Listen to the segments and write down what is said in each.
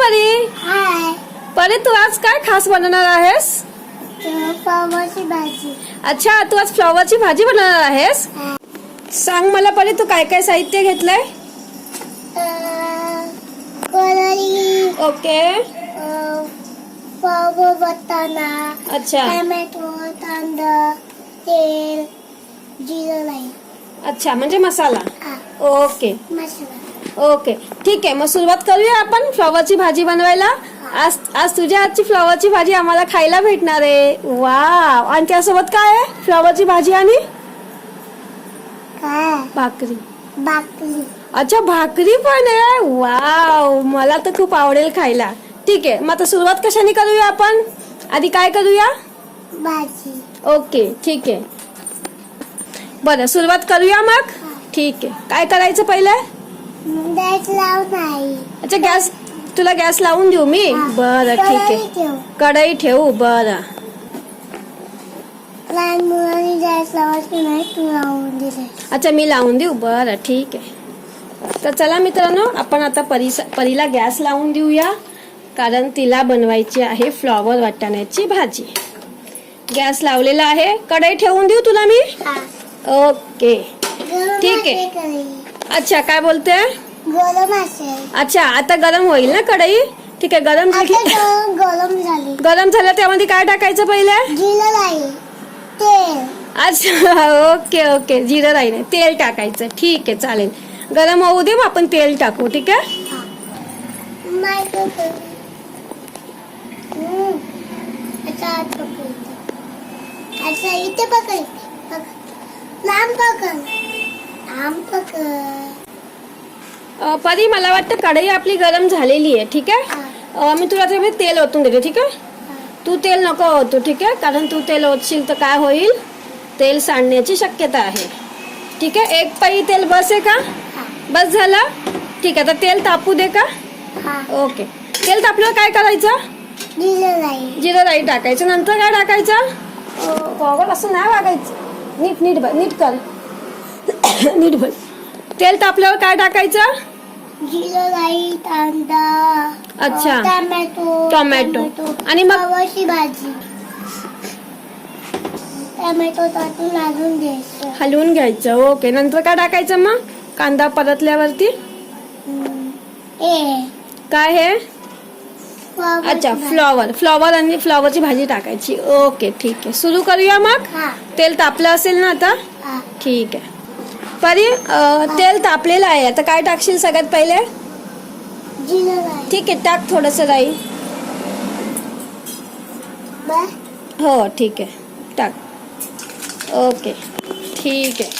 परी? हाय. परी तू आज काय खास बनवणार आहेस? पावाची भाजी. अच्छा तू आज फ्लॉवरची भाजी बनवणार आहेस? सांग मला परी तू काय काय साहित्य घेतलंय? कलरी ओके. पाव अच्छा. टमॅटो कांदा तेल जिरं लाई. अच्छा म्हणजे मसाला. ओके. मसाला. ओके. ठीक आहे मग सुरुवात करूया आपण फ्लॉवरची भाजी बनवायला. आज आज तुझ्या हातची फ्लॉवरची भाजी आम्हाला खायला भेटणार आहे. वा आणि त्यासोबत काय आहे? फ्लॉवरची भाजी आणि? काय? भाकरी. अच्छा भाकरी पण आहे? वाव. मला तर खूप आवडेल खायला. ठीक आहे मग आता सुरुवात कशाने करूया आपण? आधी काय करूया? भाजी. ओके ठीक आहे. बरं सुरुवात करूया मग? ठीक आहे. काय करायचं पहिलं? डायट लाव नाही. अच्छा गॅस तुला गॅस लावून देऊ मी? बरं ठीक आहे. कढई ठेव. बरं. लहान मुलांनी डायट लावायचं नाही तू लावून दिले अच्छा मी लावून देऊ? बरं ठीक आहे. तर चला मित्रांनो आपण आता परीस परीला गॅस लावून देऊया. कारण तिला बनवायची आहे फ्लॉवर वाटाण्याची भाजी. गॅस लावलेला आहे. कढई ठेवून देऊ तुला मी? ओके. ठीक आहे. अच्छा काय बोलते गरम असेल. अच्छा आता गरम होईल ना कढई? ठीक आहे गरम आता झाली गरम गरम झाली. गरम झालं त्यामध्ये काय टाकायचं पहिले? जिरं लाई तेल. अच्छा ओके ओके जिरं नाही तेल टाकायचं. ठीक आहे चालेल. गरम होऊ दे मग आपण तेल टाकू ठीक आहे. आता आत पकडायचं. आता इथे पकड. पकड. लांब पकड. परी मला वाटतं कढई आपली गरम झालेली आहे ठीक आहे? हा, मी तुला त्यामध्ये तेल ओतून देते ठीक आहे? हा. तू तेल नको ओतू ठीक आहे? कारण तू तेल ओतशील तर काय होईल? तेल सांडण्याची शक्यता आहे. ठीक आहे? एक पई तेल बस आहे का? हा, बस झालं? ठीक आहे तर तेल तापू दे का? हा. ओके. तेल तापल्यावर काय करायचं? जिरं राई. टाकायचं. नंतर काय टाकायचं? बरोबर असं नाही वागायचं. नीट नीट नीट कर. नीट तेल तापल्यावर काय टाकायचं? जिरं लाई कांदा अच्छा. Tomato tomato. आणि मग- भाजी. टमॅटो लावून द्यायचं हलवून घ्यायचं. ओके. नंतर काय टाकायचं मग? कांदा परतल्यावरती? हम्म. ए काय हे? अच्छा. फ्लॉवर. फ्लॉवर आणि फ्लॉवरची भाजी टाकायची. ओके ठीक आहे. सुरू करूया मग? हा. तेल तापलं असेल ना आता? हा. ठीक आहे. परी तेल तापलेलं आहे. आता काय टाकशील सगळ्यात पहिले? ठीक आहे टाक थोडस राई. हो ठीक आहे. टाक. ओके. ठीक आहे.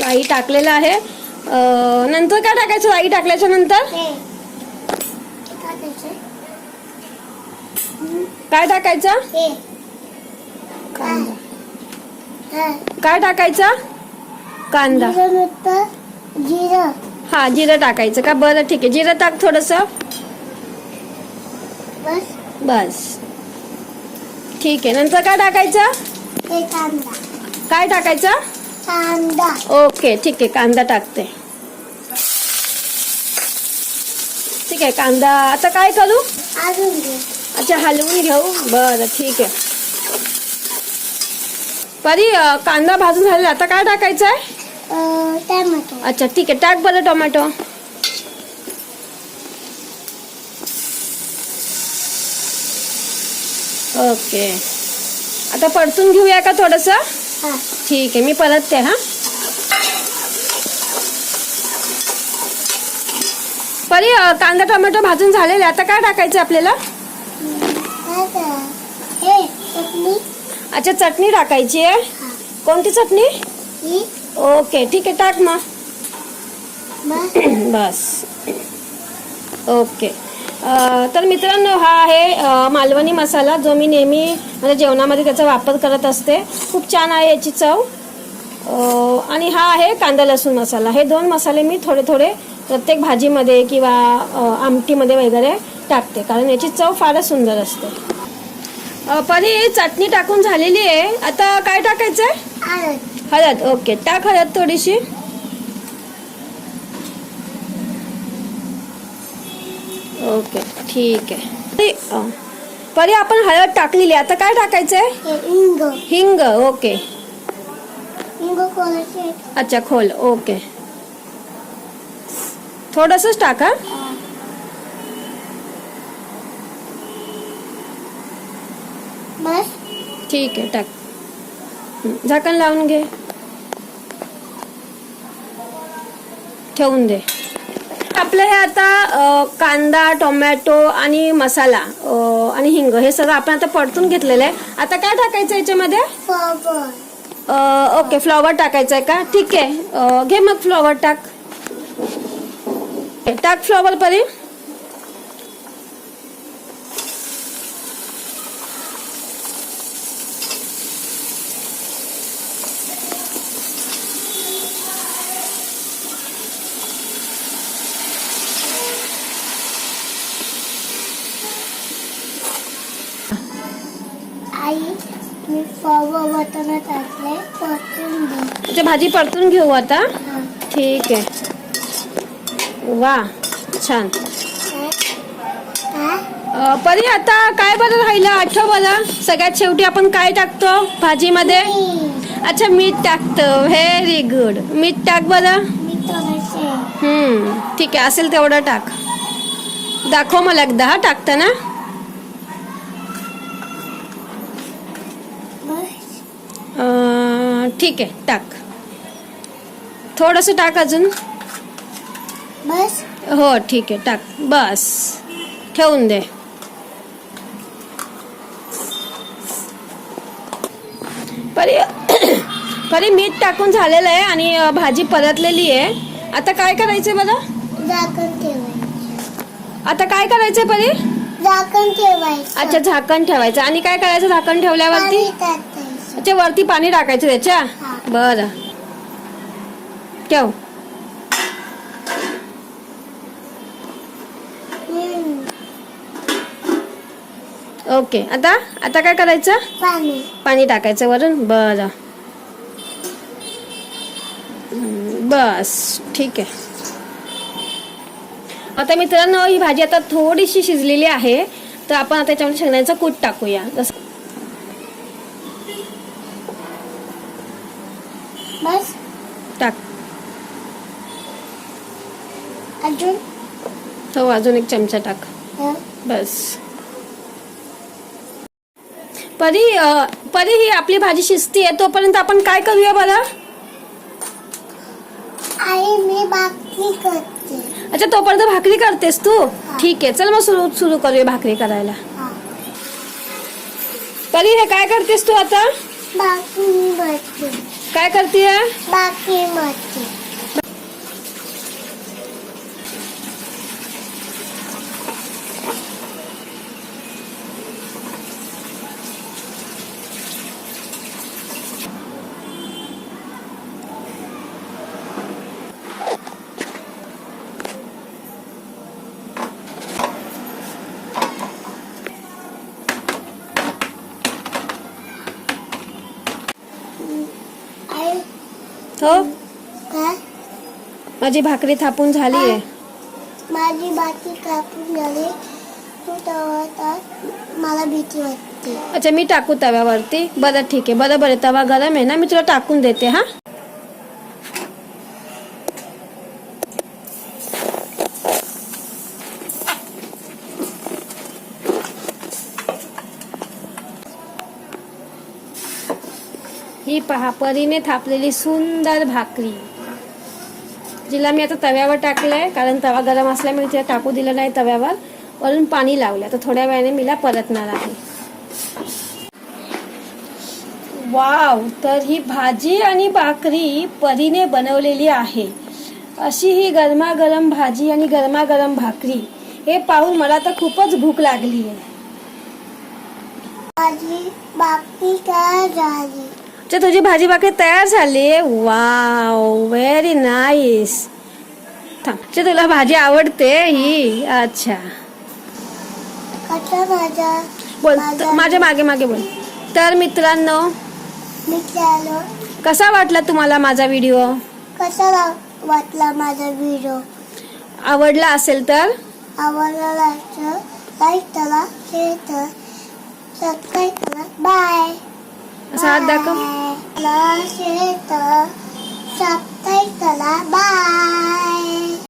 राई टाकलेलं आहे. नंतर काय टाकायचं राई टाकल्याच्या नंतर? काय टाकायचं? काय. काय टाकायचं? कांदा. जिरं हा जिरं टाकायचं का? बरं ठीक आहे. जिरं टाक थोडस. बस. बस. ठीक आहे. नंतर काय टाकायचं? कांदा. काय टाकायचं? कांदा. ओके ठीक आहे. कांदा टाकते. ठीक आहे. कांदा. आता काय करू? अच्छा हलवून घेऊ? बरं ठीक आहे. परी कांदा भाजून झालेला. आता काय टाकायचं आहे टमॅटो. अच्छा ठीक आहे टाक बरं टोमॅटो. ओके. आता परतून घेऊया का थोडस? हा. ठीक आहे मी परतते हा. परी कांदा टोमॅटो भाजून झालेले आता काय टाकायचं आपल्याला? हे अच्छा चटणी टाकायची आहे. कोणती चटणी? ओके ठीक आहे टाक मग बस. ओके. तर मित्रांनो हा आहे मालवणी मसाला जो मी नेहमी माझ्या जेवणामध्ये त्याचा वापर करत असते. खूप छान आहे याची चव. आणि हा आहे कांदा लसूण मसाला. हे दोन मसाले मी थोडे थोडे प्रत्येक भाजीमध्ये किंवा आमटीमध्ये वगैरे टाकते कारण याची चव फारच सुंदर असते. अ, परी चटणी टाकून झालेली आहे. आता काय टाकायचं आहे हळद ओके. टाक हळद थोडीशी. ओके ठीक आहे. परी आपण हळद टाकलेली आता काय टाकायचं आहे हिंग. ओके. अच्छा खोल ओके. थोडंसंच टाका ठीक आहे टाक. झाकण लावून घे ठेवून दे आपलं हे आता कांदा टोमॅटो आणि मसाला आणि हिंग हे सगळं आपण आता परतून घेतलेलं आहे आता काय टाकायचं याच्यामध्ये ओके फ्लॉवर टाकायचं आहे का ठीक आहे घे मग फ्लॉवर टाक टाक फ्लॉवर परी आई मी टाकले परतून ते भाजी परतून घेऊ आता. ठीक आहे. वा छान. परी आता काय बरं राहिलं? आठव बरं सगळ्यात शेवटी आपण काय टाकतो भाजीमध्ये? अच्छा मीठ टाकतो. व्हेरी गुड मीठ टाक बरं. ठीक आहे. असेल तेवढं टाक. दाखव मला एकदा हा टाकताना बस अ, ठीक आहे टाक. थोडंसं टाक अजून. बस. हो ठीक आहे टाक. बस. ठेवून दे. परी परी मीठ टाकून झालेलं आहे आणि भाजी परतलेली आहे. आता काय करायचंय बरं झाकण ठेवायचं. आता काय करायचंय परी? झाकण ठेवायचं. अच्छा झाकण ठेवायचं. आणि काय करायचं झाकण ठेवल्यावरती? अच्छा वरती पाणी टाकायचं त्याच्या? हा. बरं. ठेव. ओके. आता? आता काय करायचं? पाणी. पाणी टाकायचं वरून? बरं. बस. ठीक आहे. आता मित्रांनो ही भाजी आता थोडीशी शिजलेली आहे. तर आपण आता त्याच्यामध्ये शेंगदाण्याचं कूट टाकूया. जसं टाक अजून हो अजून एक चमचा टाक बस परी अ, परी ही आपली भाजी शिजतीये तोपर्यंत आपण काय करूया बरं आई मी बाकी करते अच्छा तोपर्यंत भाकरी करतेस तू ठीक आहे चल मग सुरू सुरू करूया भाकरी करायला परी हे काय करतेस तू आता बाकी मरते काय करते बाकी हो? काय माझी भाकरी थापून झाली आहे माझी बाकी कापून झाली. मला भीती वाटते. अच्छा मी टाकू तव्यावरती. बरं ठीक आहे. बरं बरं. तवा गरम आहे ना मी तुला टाकून देते हा? ही पहा परीने थापलेली सुंदर भाकरी. जिला मी आता तव्यावर टाकलंय कारण तवा गरम असल्यामुळे तिला टाकू दिलं नाही तव्यावर. वरून पाणी लावलं तर थोड्या वेळाने मीला परतणार आहे. वाव! तर ही भाजी आणि भाकरी परीने बनवलेली आहे. अशी ही गरमागरम भाजी आणि गरमागरम भाकरी. हे पाहून मला तर खूपच भूक लागली आहे भाजी भाकरी काय झाली? अच्छा तुझी भाजी भाकरी तयार झाली वाव व्हेरी नाईस अच्छा, तुला भाजी आवडते ही. अच्छा. बोल माझा- माझ्या मागे मागे बोल. तर मित्रांनो कसा वाटला तुम्हाला माझा व्हिडिओ? कसा वाटला माझा व्हिडिओ? आवडला असेल तर? आवडला लाईक करा शेअर करा सबस्क्राईब करा. बाय. అసార్థకం subscribe bye